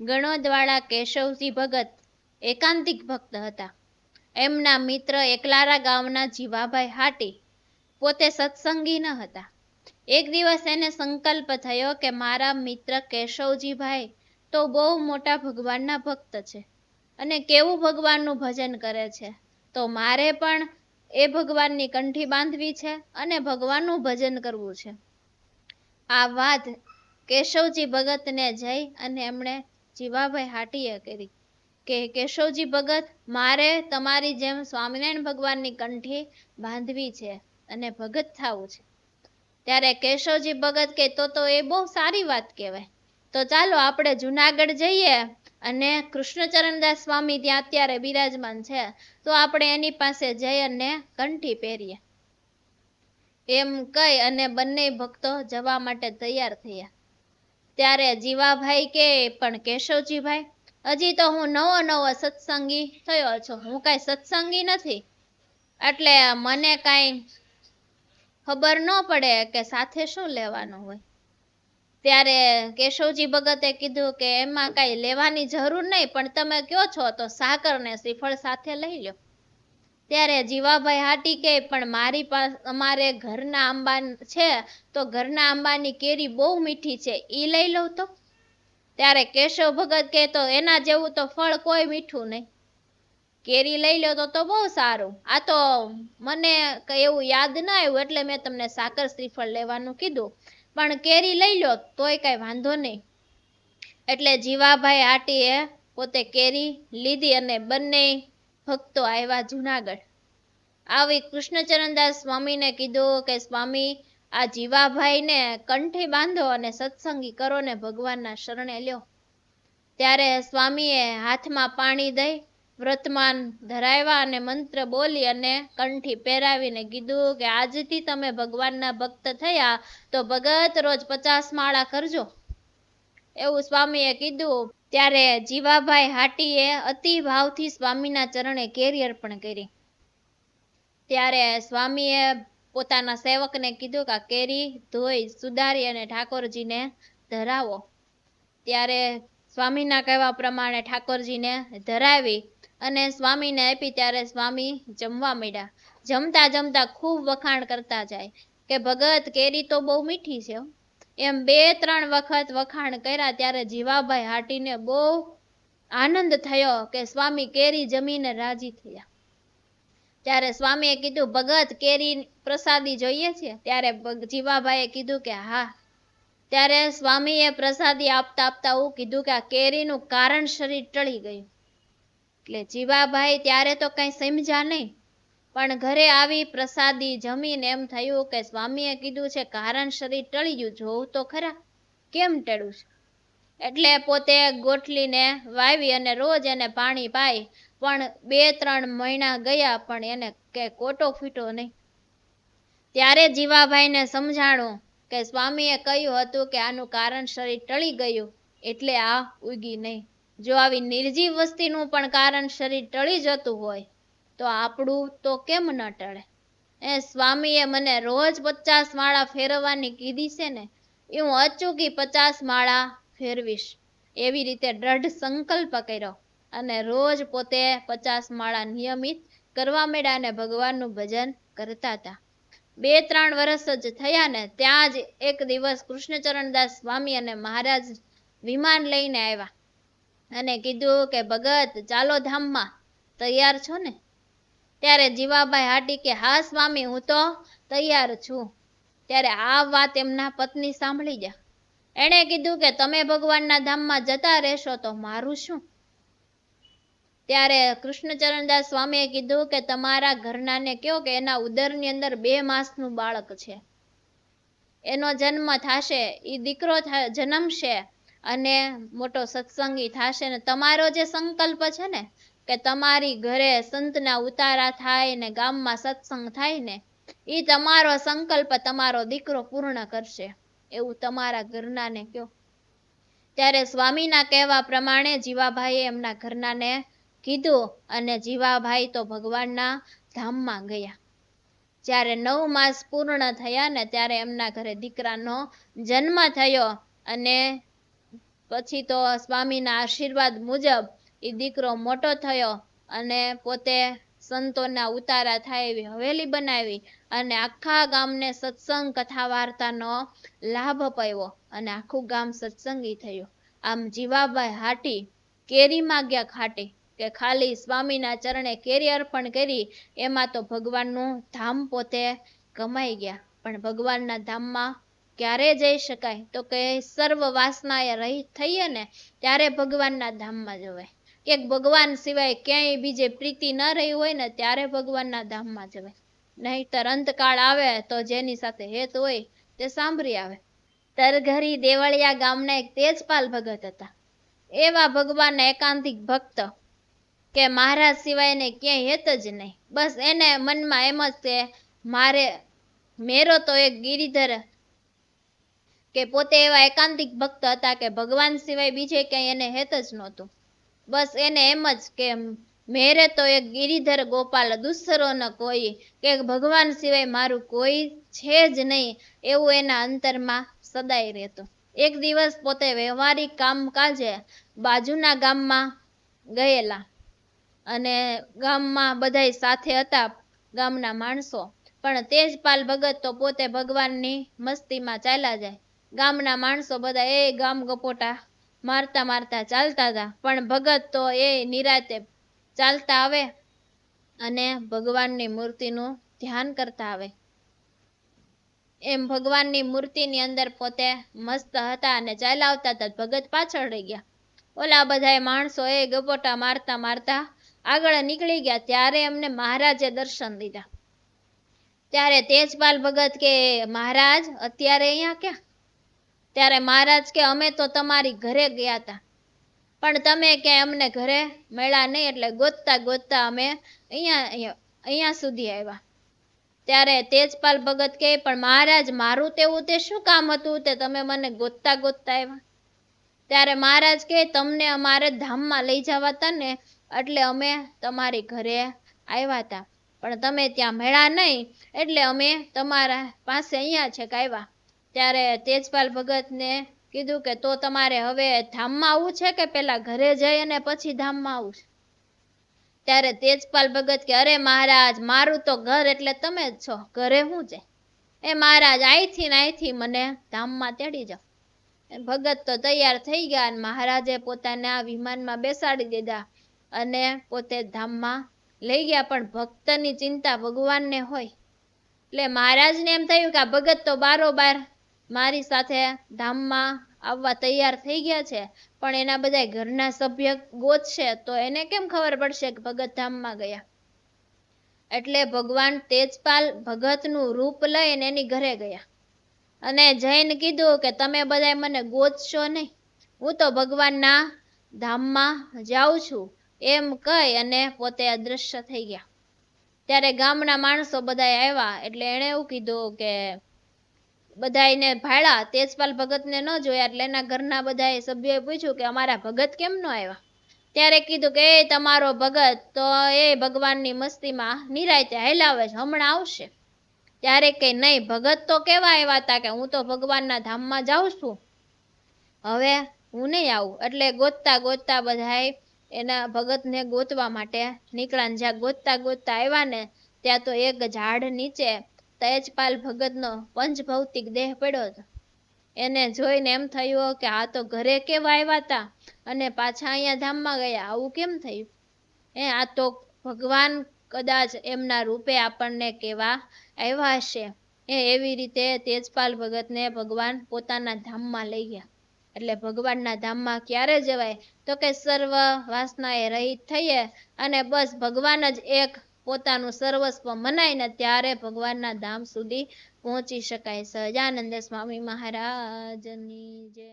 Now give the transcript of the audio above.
ગણોદવાળા કેશવજી ભગત એકાંતિક ભક્ત હતા. એમના મિત્ર એકલારા ગામના જીવાભાઈ હાટી પોતે સત્સંગી ન હતા. એક દિવસ એને સંકલ્પ થયો કે મારા મિત્ર કેશવજીભાઈ તો બહુ મોટા ભગવાનના ભક્ત છે અને કેવું ભગવાનનું ભજન કરે છે? તો મારે પણ એ ભગવાનની કંઠી બાંધવી છે અને ભગવાનનું ભજન કરવું છે. આ વાત કેશવજી ભગતને જઈ અને એમણે જીવાભાઈ હાટીએ કરી કે, કેશવજી ભગત, મારે તમારી જેમ સ્વામિનારાયણ ભગવાનની કંઠી બાંધવી છે અને ભગત થવું છે. ત્યારે કેશવજી ભગત કે, તો તો એ બહુ સારી વાત કહેવાય. તો ચાલો આપણે જુનાગઢ જઈએ અને કૃષ્ણચરણદાસ સ્વામી ત્યાં અત્યારે બિરાજમાન છે. તો આપણે એની પાસે જઈ અને કંઠી પહેરીએ. એમ કહી અને બંને ભક્તો જવા માટે તૈયાર થયા. ત્યારે જીવાભાઈ કે, પણ કેશવજીભાઈ, હજી તો હું નવો નવો સત્સંગી થયો છું. હું કાંઈ સત્સંગી નથી. એટલે મને કાંઈ ખબર ન પડે કે સાથે શું લેવાનું હોય. ત્યારે કેશવજી ભગતે કીધું કે, એમાં કાંઈ લેવાની જરૂર નહીં, પણ તમે કયો છો તો સાકર ને શ્રીફળ સાથે લઈ લો ત્યારે જીવાભાઈ હાટી કે, પણ મારી પાસે, અમારે ઘરના આંબા છે, તો ઘરના આંબાની કેરી બહુ મીઠી છે એ લઈ લઉં તો? ત્યારે કેશવ ભગત કે, તો એના જેવું તો ફળ કોઈ મીઠું નહીં. કેરી લઈ લો તો તો બહુ સારું. આ તો મને એવું યાદ ના આવ્યું, એટલે મેં તમને સાકર શ્રીફળ લેવાનું કીધું. પણ કેરી લઈ લો, તોય કઈ વાંધો નહીં. એટલે જીવાભાઈ હાટીએ પોતે કેરી લીધી અને બંને ભક્તો આવ્યા જુનાગઢ. આવી કૃષ્ણચરણદાસ સ્વામીને કીધું કે, સ્વામી, આ જીવાભાઈને કંઠી બાંધો અને સત્સંગી કરો ને ભગવાનના શરણે લ્યો. ત્યારે સ્વામીએ હાથમાં પાણી દઈ વ્રતમાન ધરાવ્યા અને મંત્ર બોલી અને કંઠી પહેરાવીને કીધું કે, આજથી તમે ભગવાનના ભક્ત થયા તો ભગત રોજ પચાસ માળા કરજો. એવું સ્વામીએ કીધું. ત્યારે જીવાભાઈ હાટીએ અતિ ભાવથી સ્વામીના ચરણે કેરી અર્પણ કરી. ત્યારે સ્વામીએ પોતાના સેવકને કીધું કે કેરી ધોઈ, સુધારી અને ઠાકોરજીને ધરાવો. ત્યારે સ્વામીના કહેવા પ્રમાણે ઠાકોરજીને ધરાવી અને સ્વામીને આપી ત્યારે સ્વામી જમવા માંડ્યા. જમતા જમતા ખૂબ વખાણ કરતા જાય કે ભગત, કેરી તો બહુ મીઠી છે. એમ બે ત્રણ વખત વખાણ કર્યા ત્યારે જીવાભાઈ હાટીને બહુ આનંદ થયો કે સ્વામી કેરી જમીને રાજી થયા. ત્યારે સ્વામીએ કીધું, ભગત, કેરી પ્રસાદી જોઈએ છે? ત્યારે જીવાભાઈએ કીધું કે, હા. ત્યારે સ્વામીએ પ્રસાદી આપતા આપતા એવું કીધું કે, આ કેરીનું કારણ શરીર ટળી ગયું. એટલે જીવાભાઈ ત્યારે તો કઈ સમજ્યા નહીં. પણ ઘરે આવી પ્રસાદી જમીને એમ થયું કે સ્વામીએ કીધું છે, કારણ શરીર ટળી ગયું જોવું તો ખરા. કેમ ટળ્યું છે? એટલે પોતે ગોઠલીને વાવી અને રોજ એને પાણી પાય પણ બે ત્રણ મહિના ગયા પણ એને કે કોટો ફૂટ્યો નહીં. ત્યારે જીવાભાઈને સમજાણું કે સ્વામીએ કહ્યું હતું કે આનું કારણ શરીર ટળી ગયું, એટલે આ ઉગી નહીં. જો આવી નિર્જીવ વસ્તીનું પણ કારણ શરીર ટળી જતું હોય તો આપણું તો કેમ ન ટળે? એ સ્વામીએ મને રોજ પચાસ માળા ફેરવવાની કીધી છે ને, એ હું અચૂકી પચાસ માળા ફેરવીશ. એવી રીતે દ્રઢ સંકલ્પ કર્યો અને રોજ પોતે પચાસ માળા નિયમિત કરવા માંડ્યા અને ભગવાનનું ભજન કરતા હતા. બે ત્રણ વર્ષ જ થયા ને, ત્યાં જ એક દિવસ કૃષ્ણચરણદાસ સ્વામી અને મહારાજ વિમાન લઈને આવ્યા અને કીધું કે, ભગત, ચાલો ધામમાં. તૈયાર છો ને? ત્યારે જીવાભાઈ હાટી કે હા સ્વામી હું તો તૈયાર છું. ત્યારે આ વાત એમના પત્ની સાંભળી ગયા. એણે કીધું કે, તમે ભગવાનના ધામમાં જતા રહેશો તો મારું શું? ત્યારે કૃષ્ણચરણદાસ સ્વામીએ કીધું કે, તમારા ઘરનાને કહો કે, એના ઉદરની અંદર બે માસનું બાળક છે. એનો જન્મ થશે એ દીકરો જન્મશે અને મોટો સત્સંગી થશે ને તમારો જે સંકલ્પ છે ને કે તમારી ઘરે સંતના ઉતારા થાય ને ગામમાં સત્સંગ થાય ને એ તમારો સંકલ્પ તમારો દીકરો પૂર્ણ કરશે. એવું તમારા ઘરનાને કહો ત્યારે સ્વામીના કહેવા પ્રમાણે જીવાભાઈએ એમના ઘરનાને કીધું અને જીવાભાઈ તો ભગવાનના ધામમાં ગયા. જ્યારે નવ માસ પૂર્ણ થયા ને ત્યારે એમના ઘરે દીકરાનો જન્મ થયો અને પછી તો સ્વામીના આશીર્વાદ મુજબ એ દીકરો મોટો થયો અને પોતે સંતોના ઉતારા થાય એવી હવેલી બનાવી અને આખા ગામને સત્સંગ કથા વાર્તાનો લાભ અપાવ્યો અને આખું ગામ સત્સંગી થયું. આમ જીવાબાઈ હાટી કેરી માગ્યા ખાટી કે ખાલી સ્વામીના ચરણે કેરી અર્પણ કરી એમાં તો ભગવાનનું ધામ પોતે કમાઈ ગયા. પણ ભગવાનના ધામમાં ક્યારે જઈ શકાય? તો કે સર્વ વાસનાએ રહી થઈએ ને ત્યારે ભગવાનના ધામમાં જવાય. કે ભગવાન સિવાય ક્યાંય બીજે પ્રીતિ ન રહી હોય ને ત્યારે ભગવાનના ધામમાં જવાય. નહીતર અંતકાળ આવે તો જેની સાથે હેત હોય તે સાંભળી આવે. તરઘરી દેવળિયા ગામના એક તેજપાલ ભગત હતા. એવા ભગવાનના એકાંતિક ભક્ત કે મહારાજ સિવાય ને ક્યાંય હેત જ નહીં. બસ એને મનમાં એમ જ કે, મારે, મેરો તો એક ગિરિધર કે પોતે એવા એકાંતિક ભક્ત હતા કે ભગવાન સિવાય બીજે ક્યાંય એને હેત જ નહોતું. બસ એને એમ જ કે મેરે તો એક ગિરિધર ગોપાલ દુસરો ન કોઈ, કે ભગવાન સિવાય મારું કોઈ છે જ નહીં, એવું એના અંતરમાં સદાય રહેતું. એક દિવસ પોતે વ્યવહારિક કામકાજે બાજુના ગામમાં ગયેલા અને ગામમાં બધાય સાથે હતા ગામના માણસો. પણ તેજપાલ ભગત તો પોતે ભગવાનની મસ્તીમાં ચાલ્યા જાય. ગામના માણસો બધા એ ગામ ગપોટા મારતા મારતા ચાલતા હતા. પણ ભગત તો એ નિરાતે ચાલતા આવે અને ભગવાનની મૂર્તિનું ધ્યાન કરતા આવે. એમ ભગવાનની મૂર્તિની અંદર પોતે મસ્ત હતા અને ચાલાવતા હતા. ભગત પાછળ રહી ગયા. ઓલા બધા માણસો એ ગપોટા મારતા મારતા આગળ નીકળી ગયા. ત્યારે એમને મહારાજે દર્શન દીધા. ત્યારે તેજપાલ ભગત કે, મહારાજ, અત્યારે અહીંયા ક્યાં? ત્યારે મહારાજ કે, અમે તો તમારી ઘરે ગયા હતા પણ તમે ક્યાંય અમને ઘરે મળ્યા નહીં એટલે ગોતતા ગોતતા અમે અહીંયા અહીંયા સુધી આવ્યા. ત્યારે તેજપાલ ભગત કહે, પણ મહારાજ, મારું તેવું તે શું કામ હતું તે તમે મને ગોતતા ગોતતા આવ્યા? ત્યારે મહારાજ કહે, તમને અમારે ધામમાં લઈ જવા હતા ને એટલે અમે તમારી ઘરે આવ્યા હતા પણ તમે ત્યાં મેળા નહીં એટલે અમે તમારા પાસે અહીંયા છે કે આવ્યા. ત્યારે તેજપાલ ભગતને કીધું કે તો તમારે હવે ધામમાં આવવું છે કે પેલા ઘરે જઈ અને પછી ધામમાં આવવું છે ત્યારે તેજપાલ ભગત કે, અરે મહારાજ, મારું તો ઘર એટલે તમે જ છો. ઘરે શું છે? એ મહારાજ અહીંથી ને અહીંથી મને ધામમાં તેડી જાઓ. ભગત તો તૈયાર થઈ ગયા અને મહારાજે પોતાને આ વિમાનમાં બેસાડી દીધા અને પોતે ધામમાં લઈ ગયા. પણ ભક્તની ચિંતા ભગવાનને હોય. એટલે મહારાજને એમ થયું કે આ ભગત તો બારોબાર મારી સાથે ધામમાં આવવા તૈયાર થઈ ગયા છે, પણ એના બધા ઘરના સભ્ય ગોતશે તો એને કેમ ખબર પડશે કે ભગત ધામમાં ગયા? એટલે ભગવાન તેજપાલ ભગતનું રૂપ લઈને એની ઘરે ગયા. અને જૈન કીધું કે તમે બધા મને ગોતશો નહીં. હું તો ભગવાનના ધામમાં જાઉં છું, એમ કહી અને પોતે અદૃશ્ય થઈ ગયા. ત્યારે ગામના માણસો બધા આવ્યા એટલે એણે એવું કીધું કે બધા એને ભાડ્યા તેજપાલ ભગતને ન જોયા એટલે એના ઘરના બધા સભ્યોએ પૂછ્યું કે અમારા ભગત કેમ ન આવ્યા? ત્યારે કીધું કે, એ તમારો ભગત તો એ ભગવાનની મસ્તીમાં નિરાયતે હેલાવે છે, હમણાં આવશે. ત્યારે કે, નહીં, ભગત તો કેવા આવ્યા હતા કે હું તો ભગવાનના ધામમાં જાઉં છું. હવે હું નહીં આવું. એટલે ગોતતા ગોતતા બધાય એના ભગતને ગોતવા માટે નીકળ્યા જ્યાં ગોતતા ગોતતા આવ્યા ને, ત્યાં તો એક ઝાડ નીચે તેજપાલ ભગતનો પંચભૌતિક દેહ પડ્યો હતો. એને જોઈને એમ થયું કે આ તો ઘરે કેવા આવ્યા હતા અને પાછા અહીંયા ધામમાં ગયા. આવું કેમ થયું? એ આ તો ભગવાન કદાચ એમના રૂપે આપણને કેવા આવ્યા હશે. એ એવી રીતે તેજપાલ ભગતને ભગવાન પોતાના ધામમાં લઈ ગયા. એટલે ભગવાનના ધામમાં ક્યારે જવાય? તો કે સર્વ વાસના એ રહિત થઈએ અને બસ ભગવાન જ એક પોતાનું સર્વસ્વ મનાઈને ત્યારે ભગવાનના ધામ સુધી પહોંચી શકાય. સહજાનંદ સ્વામી મહારાજની જય.